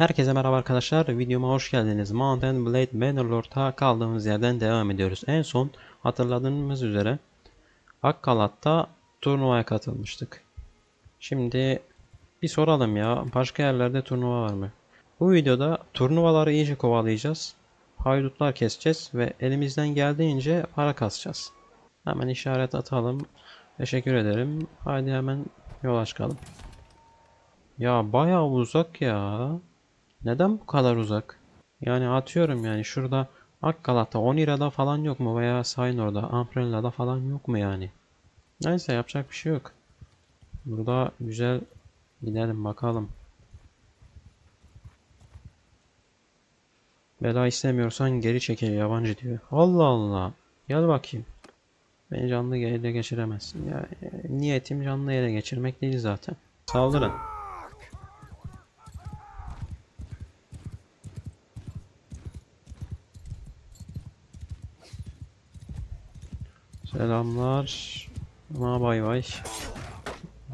Herkese merhaba arkadaşlar. Videoma hoş geldiniz. Mountain Blade Bannerlord'a kaldığımız yerden devam ediyoruz. En son hatırladığımız üzere Akkalat'ta turnuvaya katılmıştık. Şimdi bir soralım ya. Başka yerlerde turnuva var mı? Bu videoda turnuvaları iyice kovalayacağız. Haydutlar keseceğiz ve elimizden geldiğince para kasacağız. Hemen işaret atalım. Teşekkür ederim. Haydi hemen yola çıkalım. Ya bayağı uzak ya. Neden bu kadar uzak? Yani atıyorum yani şurada Akkalat'ta Onira'da falan yok mu veya Saynor'da, Umbrella'da falan yok mu yani? Neyse yapacak bir şey yok. Burada güzel gidelim bakalım. Bela istemiyorsan geri çekil yabancı diyor. Allah Allah. Gel bakayım. Beni canlı ele geçiremezsin. Ya, e, niyetim canlı ele geçirmek değil zaten. Saldırın. Selamlar. Ma bay bay.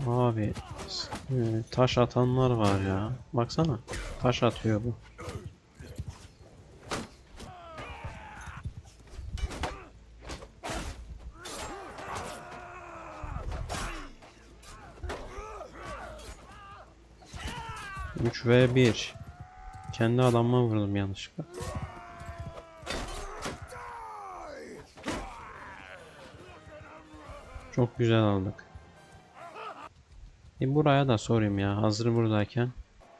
Abi e, taş atanlar var ya. Baksana. Taş atıyor bu. Üç ve bir. Kendi adamıma vurdum yanlışlıkla. Çok güzel aldık. Bir buraya da sorayım ya hazır buradayken.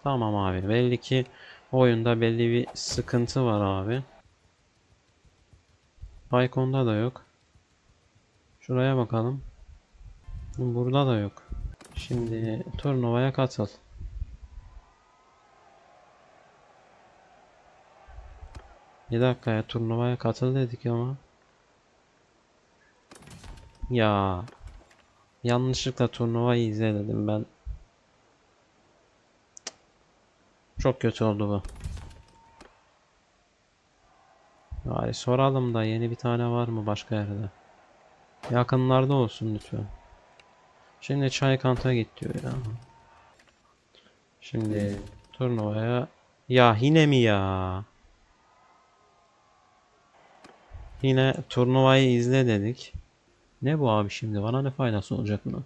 Tamam abi belli ki oyunda belli bir sıkıntı var abi. Icon'da da yok. Şuraya bakalım. Burada da yok. Şimdi turnuvaya katıl. Bir dakika ya turnuvaya katıl dedik ama. Ya yanlışlıkla turnuvayı izle dedim ben. Çok kötü oldu bu. Bari soralım da yeni bir tane var mı başka yerde? Yakınlarda olsun lütfen. Şimdi Çaykant'a git diyor ya. Şimdi turnuvaya ya yine mi ya? Yine turnuvayı izle dedik. Ne bu abi şimdi? Bana ne faydası olacak bunun?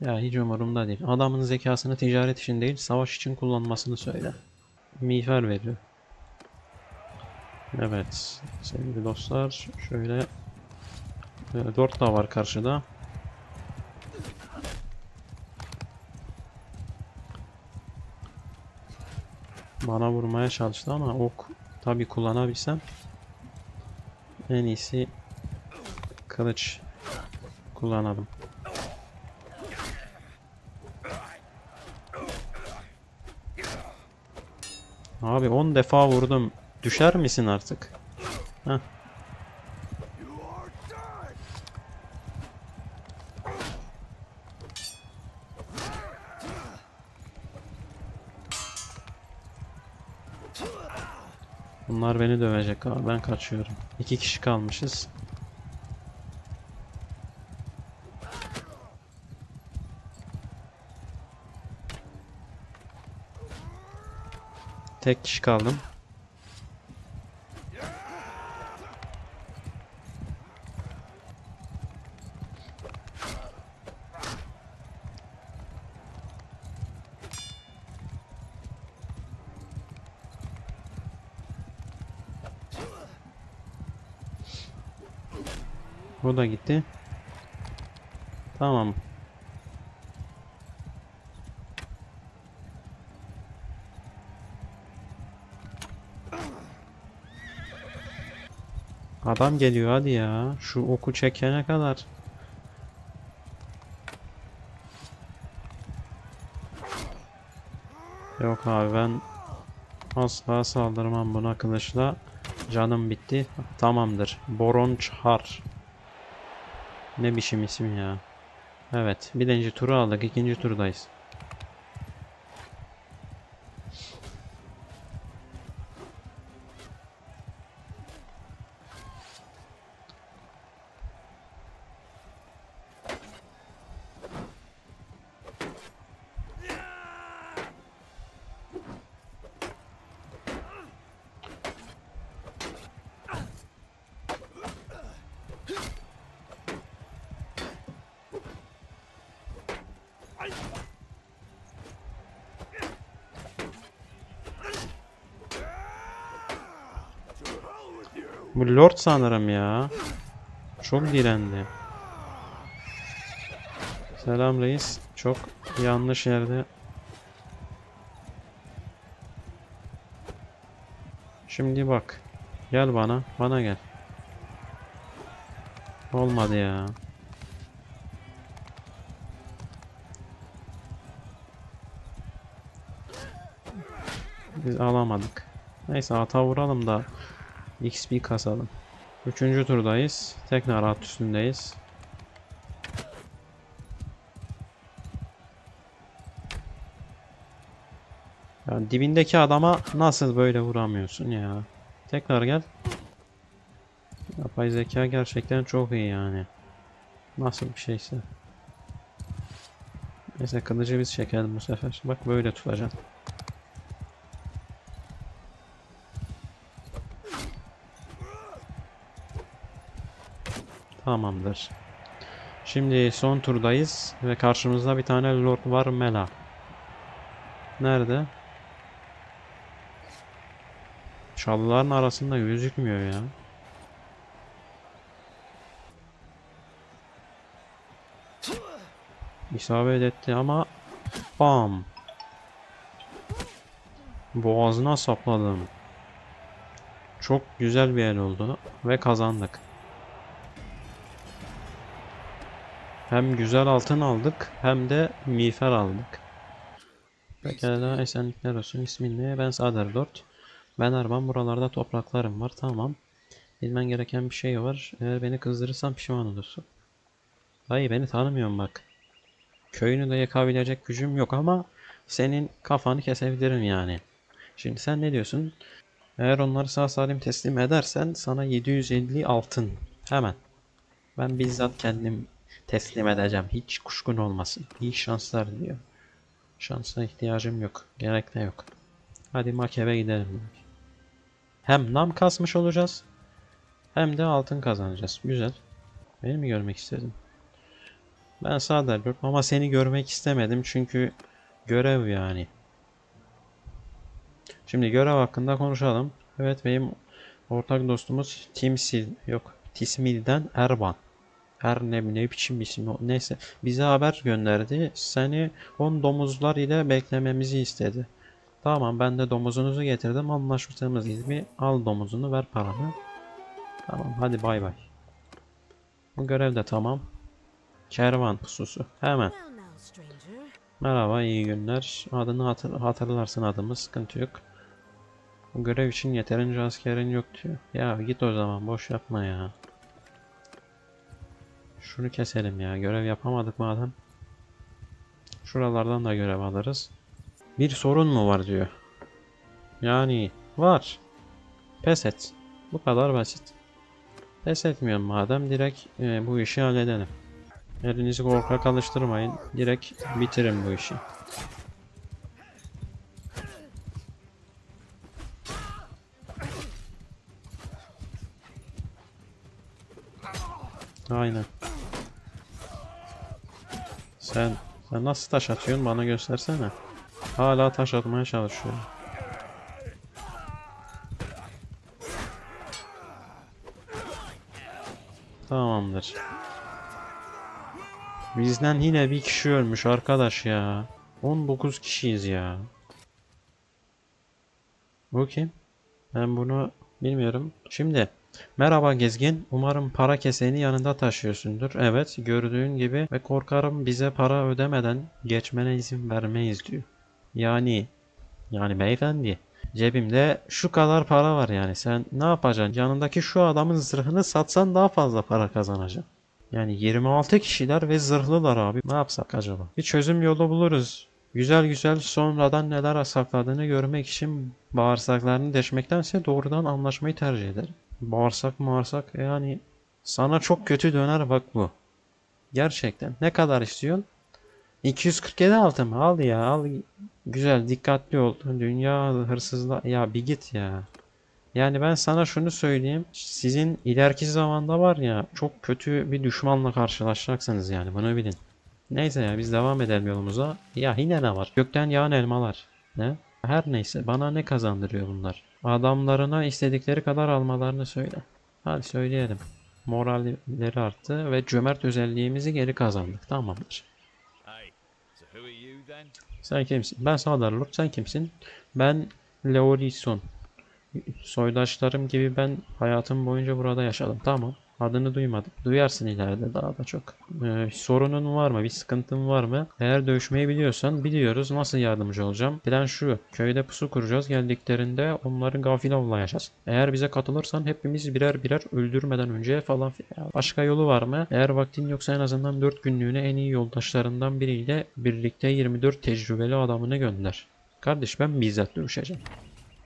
Ya hiç umurumda değil. Adamın zekasını ticaret için değil, savaş için kullanmasını söyle. Miğfer veriyor. Evet. Sevgili dostlar. Şöyle. e, Dört daha var karşıda. Bana vurmaya çalıştı ama ok tabi kullanabilsem en iyisi kılıç kullanalım. Abi 10 defa vurdum. Düşer misin artık? Heh. Bunlar beni dövecek abi. Ben kaçıyorum. İki kişi kalmışız. Tek kişi kaldım. Bu da gitti. Tamam. Adam geliyor hadi ya. Şu oku çekene kadar. Yok abi ben asla saldırmam buna kılıçla. Canım bitti. Tamamdır. Boron Çar. Ne biçim isim ya. Evet. Birinci turu aldık. ikinci turdayız. Bu Lord sanırım ya. Çok direndi. Selam reis. Çok yanlış yerde. Şimdi bak. Gel bana. Bana gel. Olmadı ya. Biz alamadık. Neyse ata vuralım da XP kasalım. Üçüncü turdayız. Tekrar at üstündeyiz. Ya dibindeki adama nasıl böyle vuramıyorsun ya? Tekrar gel. Yapay zeka gerçekten çok iyi yani. Nasıl bir şeyse. Neyse kılıcı biz çekelim bu sefer. Bak böyle tutacaksın. Tamamdır. Şimdi son turdayız ve karşımızda bir tane Lord var Mela. Nerede? Çalıların arasında gözükmüyor ya. İsabet etti ama bam. Boğazına sapladım. Çok güzel bir el oldu ve kazandık. Hem güzel altın aldık hem de miğfer aldık. Pekala esenlikler olsun. İsmin ne? Ben Sader Lord. Ben Erban. Buralarda topraklarım var. Tamam. Bilmen gereken bir şey var. Eğer beni kızdırırsan pişman olursun. Dayı beni tanımıyorsun bak. Köyünü de yakabilecek gücüm yok ama senin kafanı kesebilirim yani. Şimdi sen ne diyorsun? Eğer onları sağ salim teslim edersen sana 750 altın. Hemen. Ben bizzat kendim teslim edeceğim. Hiç kuşkun olmasın. İyi şanslar diyor. Şansa ihtiyacım yok. Gerek de yok. Hadi makebe gidelim. Hem nam kasmış olacağız. Hem de altın kazanacağız. Güzel. Beni mi görmek istedin? Ben sağ ama seni görmek istemedim çünkü görev yani. Şimdi görev hakkında konuşalım. Evet benim ortak dostumuz Timsil yok Tismil'den Erban. Her ne, ne biçim isim o- neyse bize haber gönderdi. Seni 10 domuzlar ile beklememizi istedi. Tamam ben de domuzunuzu getirdim. Anlaşmamız gibi al domuzunu ver paranı. Tamam hadi bay bay. Bu görev de tamam. Kervan pususu. Hemen. Merhaba iyi günler. Adını hatır, hatırlarsın adımı sıkıntı yok. Bu görev için yeterince askerin yok diyor. Ya git o zaman boş yapma ya. Şunu keselim ya. Görev yapamadık madem. Şuralardan da görev alırız. Bir sorun mu var diyor. Yani var. Pes et. Bu kadar basit. Pes etmiyorum madem direkt e, bu işi halledelim. Elinizi korkak alıştırmayın. Direkt bitirin bu işi. Aynen. Sen sen nasıl taş atıyorsun bana göstersene. Hala taş atmaya çalışıyor. Tamamdır. Bizden yine bir kişi ölmüş arkadaş ya. 19 kişiyiz ya. Bu kim? Ben bunu bilmiyorum. Şimdi merhaba gezgin. Umarım para keseni yanında taşıyorsundur. Evet gördüğün gibi ve korkarım bize para ödemeden geçmene izin vermeyiz diyor. Yani yani beyefendi cebimde şu kadar para var yani sen ne yapacaksın? Yanındaki şu adamın zırhını satsan daha fazla para kazanacaksın. Yani 26 kişiler ve zırhlılar abi. Ne yapsak acaba? Bir çözüm yolu buluruz. Güzel güzel sonradan neler sakladığını görmek için bağırsaklarını deşmektense doğrudan anlaşmayı tercih ederim. Bağırsak bağırsak yani sana çok kötü döner bak bu. Gerçekten. Ne kadar istiyorsun? 247 altın mı? Al ya al. Güzel dikkatli ol. Dünya hırsızla ya bir git ya. Yani ben sana şunu söyleyeyim. Sizin ileriki zamanda var ya çok kötü bir düşmanla karşılaşacaksınız yani bunu bilin. Neyse ya biz devam edelim yolumuza. Ya yine ne var? Gökten yağan elmalar. Ne? Her neyse bana ne kazandırıyor bunlar? Adamlarına istedikleri kadar almalarını söyle. Hadi söyleyelim. Moralleri arttı ve cömert özelliğimizi geri kazandık. Tamamdır. Sen kimsin? Ben Sadarlord. Sen kimsin? Ben Leorison. Soydaşlarım gibi ben hayatım boyunca burada yaşadım. Tamam. Adını duymadım. Duyarsın ileride daha da çok. Ee, sorunun var mı? Bir sıkıntın var mı? Eğer dövüşmeyi biliyorsan biliyoruz. Nasıl yardımcı olacağım? Plan şu. Köyde pusu kuracağız. Geldiklerinde onları gafil avlayacağız. Eğer bize katılırsan hepimiz birer birer öldürmeden önce falan filan. Başka yolu var mı? Eğer vaktin yoksa en azından 4 günlüğüne en iyi yoldaşlarından biriyle birlikte 24 tecrübeli adamını gönder. Kardeş ben bizzat dövüşeceğim.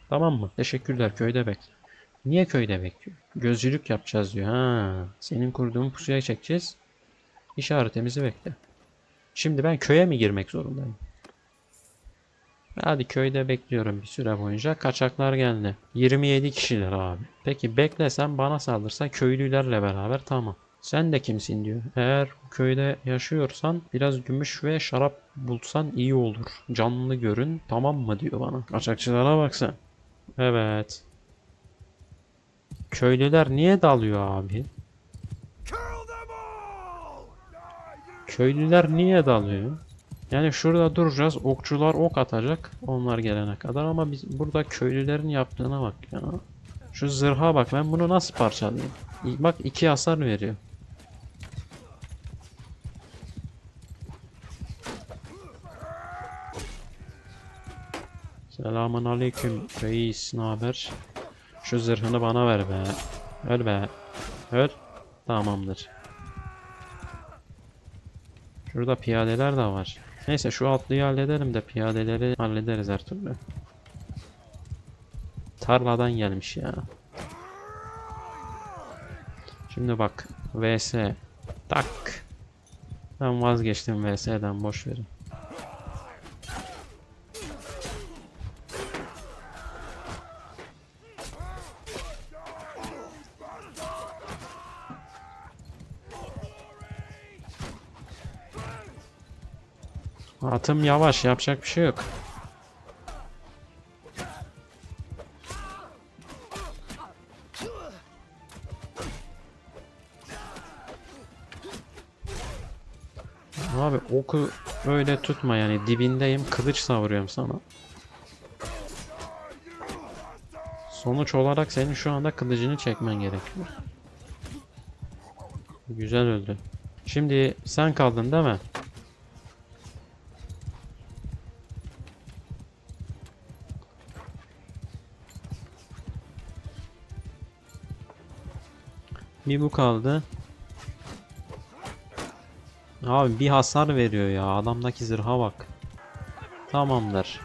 Tamam mı? Teşekkürler köyde bekle. Niye köyde bekliyor? Gözcülük yapacağız diyor. Ha, senin kurduğun pusuya çekeceğiz. İşaretimizi bekle. Şimdi ben köye mi girmek zorundayım? Hadi köyde bekliyorum bir süre boyunca. Kaçaklar geldi. 27 kişiler abi. Peki beklesem bana saldırsa köylülerle beraber tamam. Sen de kimsin diyor. Eğer köyde yaşıyorsan biraz gümüş ve şarap bulsan iyi olur. Canlı görün tamam mı diyor bana. Kaçakçılara bak. Evet. Köylüler niye dalıyor abi? Köylüler niye dalıyor? Yani şurada duracağız. Okçular ok atacak. Onlar gelene kadar ama biz burada köylülerin yaptığına bak ya. Şu zırha bak. Ben bunu nasıl parçalayayım? Bak iki hasar veriyor. Selamun aleyküm reis ne haber? Şu zırhını bana ver be. Öl be. Öl. Tamamdır. Şurada piyadeler de var. Neyse şu atlıyı halledelim de piyadeleri hallederiz her türlü. Tarladan gelmiş ya. Şimdi bak. VS. Tak. Ben vazgeçtim VS'den boş verin. Atım yavaş yapacak bir şey yok. Abi oku öyle tutma yani dibindeyim kılıç savuruyorum sana. Sonuç olarak senin şu anda kılıcını çekmen gerekiyor. Güzel öldü. Şimdi sen kaldın değil mi? Bir bu kaldı. Abi bir hasar veriyor ya. Adamdaki zırha bak. Tamamdır.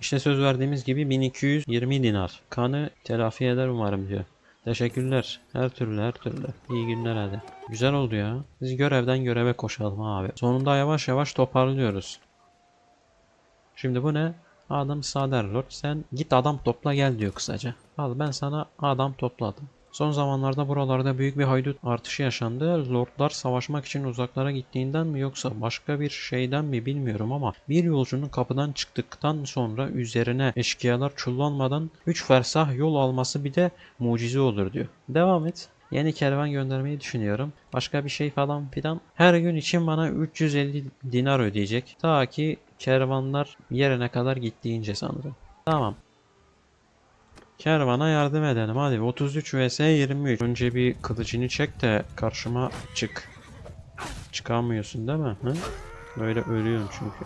İşte söz verdiğimiz gibi 1220 dinar. Kanı telafi eder umarım diyor. Teşekkürler. Her türlü her türlü. İyi günler hadi. Güzel oldu ya. Biz görevden göreve koşalım abi. Sonunda yavaş yavaş toparlıyoruz. Şimdi bu ne? Adam Saderlord sen git adam topla gel diyor kısaca. Al ben sana adam topladım. Son zamanlarda buralarda büyük bir haydut artışı yaşandı. Lordlar savaşmak için uzaklara gittiğinden mi yoksa başka bir şeyden mi bilmiyorum ama bir yolcunun kapıdan çıktıktan sonra üzerine eşkıyalar çullanmadan 3 fersah yol alması bir de mucize olur diyor. Devam et. Yeni kervan göndermeyi düşünüyorum. Başka bir şey falan filan. Her gün için bana 350 dinar ödeyecek. Ta ki kervanlar yerine kadar gittiğince sanırım. Tamam. Kervana yardım edelim. Hadi 33 vs 23 Önce bir kılıcını çek de karşıma çık. Çıkamıyorsun değil mi? Hı? Böyle ölüyorum çünkü.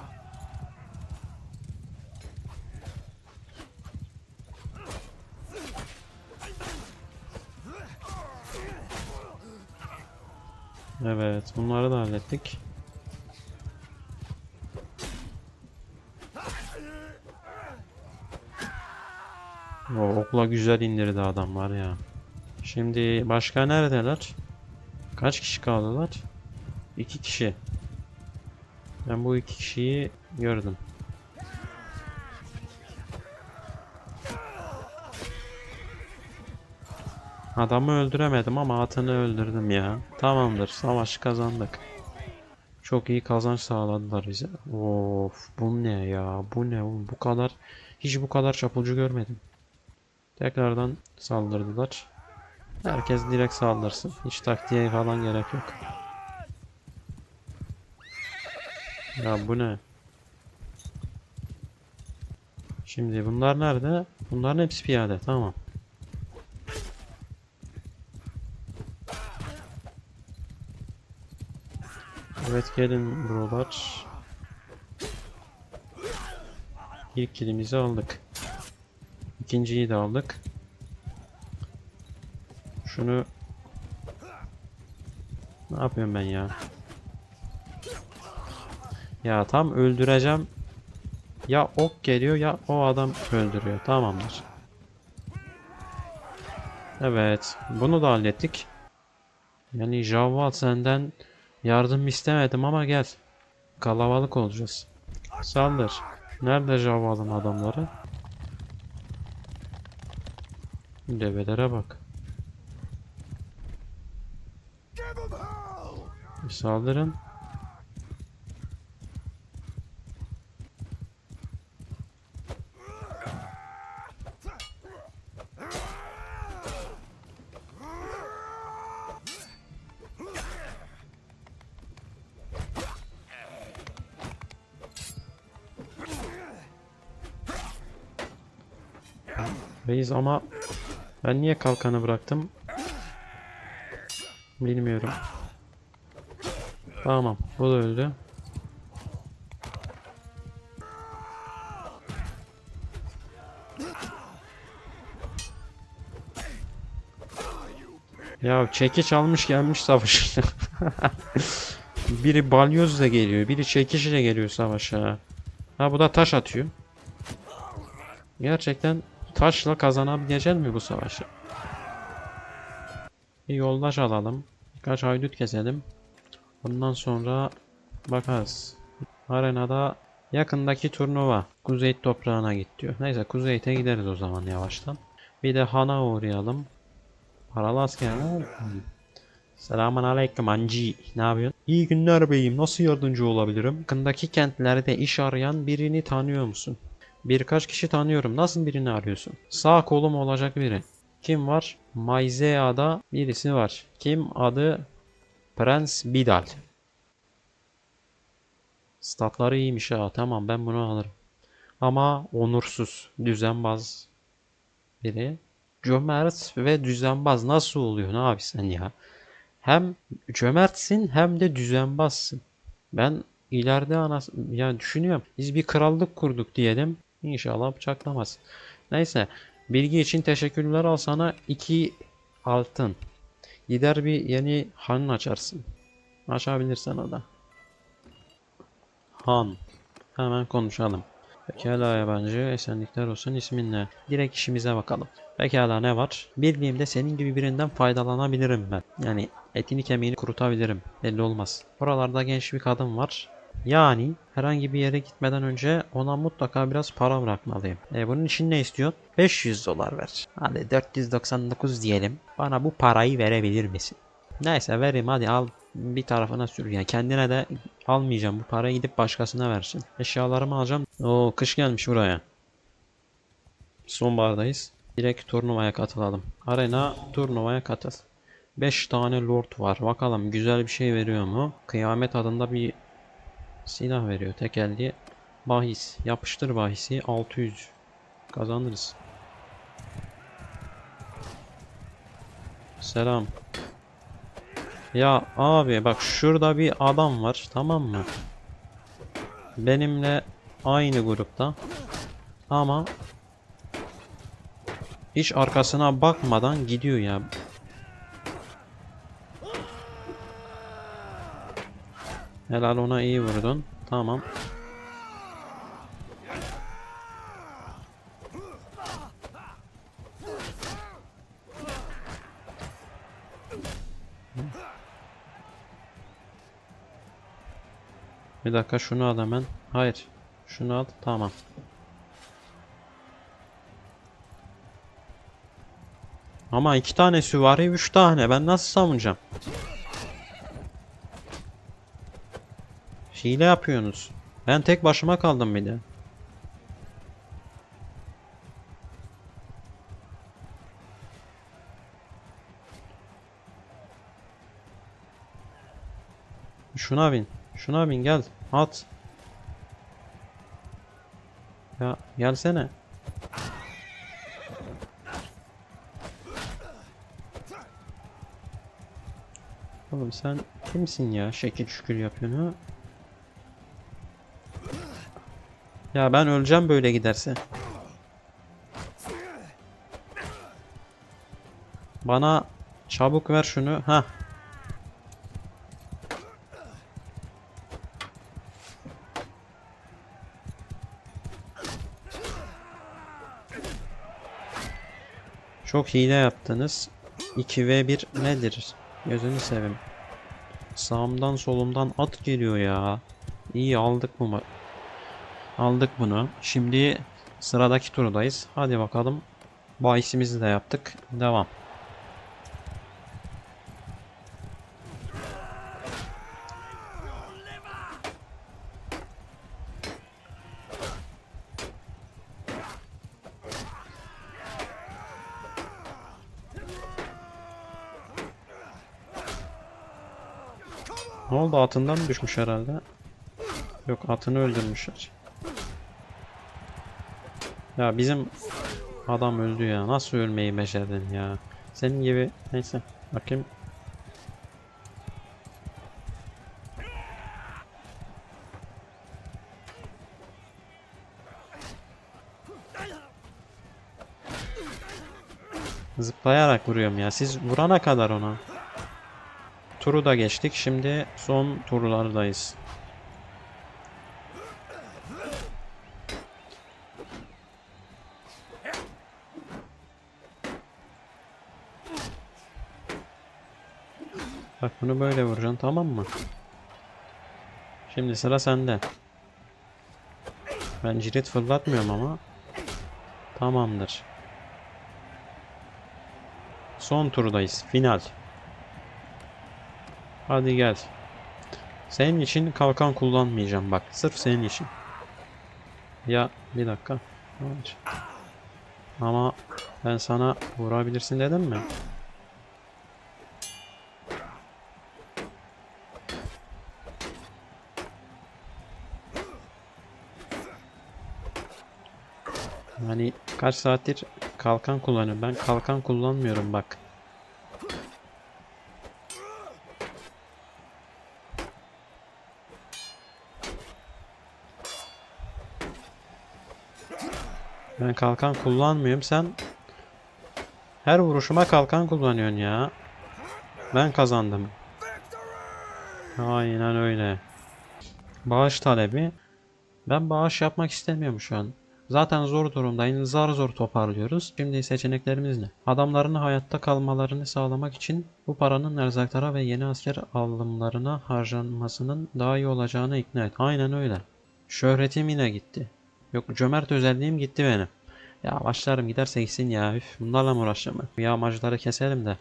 Evet bunları da hallettik Okla güzel indirdi adam var ya. Şimdi başka neredeler? Kaç kişi kaldılar? İki kişi. Ben bu iki kişiyi gördüm. Adamı öldüremedim ama atını öldürdüm ya. Tamamdır. Savaşı kazandık. Çok iyi kazanç sağladılar bize. Of bu ne ya? Bu ne oğlum? Bu kadar hiç bu kadar çapulcu görmedim. Tekrardan saldırdılar. Herkes direkt saldırsın. Hiç taktiğe falan gerek yok. Ya bu ne? Şimdi bunlar nerede? Bunların hepsi piyade. Tamam. Evet gelin buralar. İlk kilimizi aldık. İkinciyi de aldık. Şunu ne yapıyorum ben ya? Ya tam öldüreceğim. Ya ok geliyor ya o adam öldürüyor. Tamamdır. Evet. Bunu da hallettik. Yani Javval senden yardım istemedim ama gel. Kalabalık olacağız. Saldır. Nerede Javval'ın adamları? Develere bak. Saldırın. Reis ama ben niye kalkanı bıraktım? Bilmiyorum. Tamam, bu da öldü. Ya çekiç almış gelmiş savaşa. biri balyozla geliyor, biri çekiçle geliyor savaşa. Ha bu da taş atıyor. Gerçekten taşla kazanabilecek mi bu savaşı? Bir yoldaş alalım. Birkaç haydut keselim. Ondan sonra bakarız. Arenada yakındaki turnuva. Kuzey toprağına git diyor. Neyse Kuzeyt'e gideriz o zaman yavaştan. Bir de Han'a uğrayalım. Paralı asker. Selamun aleyküm Anci. Ne yapıyorsun? İyi günler beyim. Nasıl yardımcı olabilirim? Yakındaki kentlerde iş arayan birini tanıyor musun? Birkaç kişi tanıyorum. Nasıl birini arıyorsun? Sağ kolum olacak biri. Kim var? Maizea'da birisi var. Kim? Adı Prens Bidal. Statları iyiymiş ha. Tamam ben bunu alırım. Ama onursuz, düzenbaz biri. Cömert ve düzenbaz nasıl oluyor? Ne abi sen ya? Hem cömertsin hem de düzenbazsın. Ben ileride anas yani düşünüyorum. Biz bir krallık kurduk diyelim. İnşallah bıçaklamaz. Neyse. Bilgi için teşekkürler al sana 2 altın. Gider bir yeni han açarsın. Açabilirsen o da. Han. Hemen konuşalım. Pekala yabancı esenlikler olsun ismin ne? Direkt işimize bakalım. Pekala ne var? Bildiğimde senin gibi birinden faydalanabilirim ben. Yani etini kemiğini kurutabilirim. Belli olmaz. Buralarda genç bir kadın var. Yani herhangi bir yere gitmeden önce ona mutlaka biraz para bırakmalıyım. E bunun için ne istiyor? 500 dolar ver. Hadi 499 diyelim. Bana bu parayı verebilir misin? Neyse vereyim hadi al bir tarafına sür. Yani kendine de almayacağım. Bu parayı gidip başkasına versin. Eşyalarımı alacağım. Oo kış gelmiş buraya. Sonbahardayız. Direkt turnuvaya katılalım. Arena turnuvaya katıl. 5 tane lord var. Bakalım güzel bir şey veriyor mu? Kıyamet adında bir silah veriyor. Tekelli bahis. Yapıştır bahisi 600. Kazanırız. Selam. Ya abi bak şurada bir adam var tamam mı? Benimle aynı grupta. Ama hiç arkasına bakmadan gidiyor ya. Helal ona iyi vurdun. Tamam. Bir dakika şunu al hemen. Hayır. Şunu al. Tamam. Ama iki tane süvari, üç tane. Ben nasıl savunacağım? Hile yapıyorsunuz. Ben tek başıma kaldım bir de. Şuna bin. Şuna bin gel. At. Ya gelsene. Oğlum sen kimsin ya? Şekil şükür yapıyorsun ha? Ya ben öleceğim böyle giderse. Bana çabuk ver şunu. Ha. Çok hile yaptınız. 2v1 nedir? Gözünü seveyim. Sağımdan solumdan at geliyor ya. İyi aldık bu Aldık bunu. Şimdi sıradaki turdayız. Hadi bakalım. Bahisimizi de yaptık. Devam. Ne oldu atından mı düşmüş herhalde? Yok atını öldürmüşler. Ya bizim adam öldü ya. Nasıl ölmeyi becerdin ya? Senin gibi neyse. Bakayım. Zıplayarak vuruyorum ya. Siz vurana kadar ona. Turu da geçtik. Şimdi son turlardayız. Bak bunu böyle vuracaksın tamam mı? Şimdi sıra sende. Ben cirit fırlatmıyorum ama. Tamamdır. Son turdayız. Final. Hadi gel. Senin için kalkan kullanmayacağım bak. Sırf senin için. Ya bir dakika. Ama ben sana vurabilirsin dedim mi? Yani kaç saattir kalkan kullanıyorum. Ben kalkan kullanmıyorum bak. Ben kalkan kullanmıyorum. Sen her vuruşuma kalkan kullanıyorsun ya. Ben kazandım. Aynen öyle. Bağış talebi. Ben bağış yapmak istemiyorum şu an. Zaten zor durumdayım. Zar zor toparlıyoruz. Şimdi seçeneklerimiz ne? Adamların hayatta kalmalarını sağlamak için bu paranın erzaklara ve yeni asker alımlarına harcanmasının daha iyi olacağını ikna et. Aynen öyle. Şöhretim yine gitti. Yok cömert özelliğim gitti benim. Ya başlarım giderse gitsin ya. Üf, bunlarla mı uğraşacağım ben? Yağmacıları keselim de.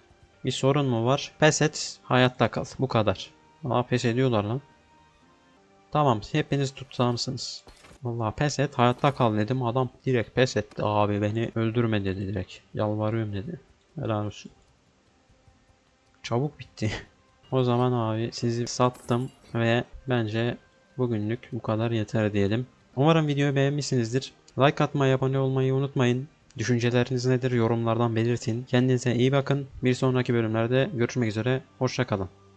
Bir sorun mu var? Pes et, hayatta kal. Bu kadar. Aa pes ediyorlar lan. Tamam, hepiniz tutsağımsınız. Vallahi pes et, hayatta kal dedim. Adam direkt pes etti. Abi beni öldürme dedi direkt. Yalvarıyorum dedi. Helal olsun. Çabuk bitti. o zaman abi sizi sattım ve bence bugünlük bu kadar yeter diyelim. Umarım videoyu beğenmişsinizdir. Like atmayı, abone olmayı unutmayın. Düşünceleriniz nedir yorumlardan belirtin. Kendinize iyi bakın. Bir sonraki bölümlerde görüşmek üzere. Hoşçakalın.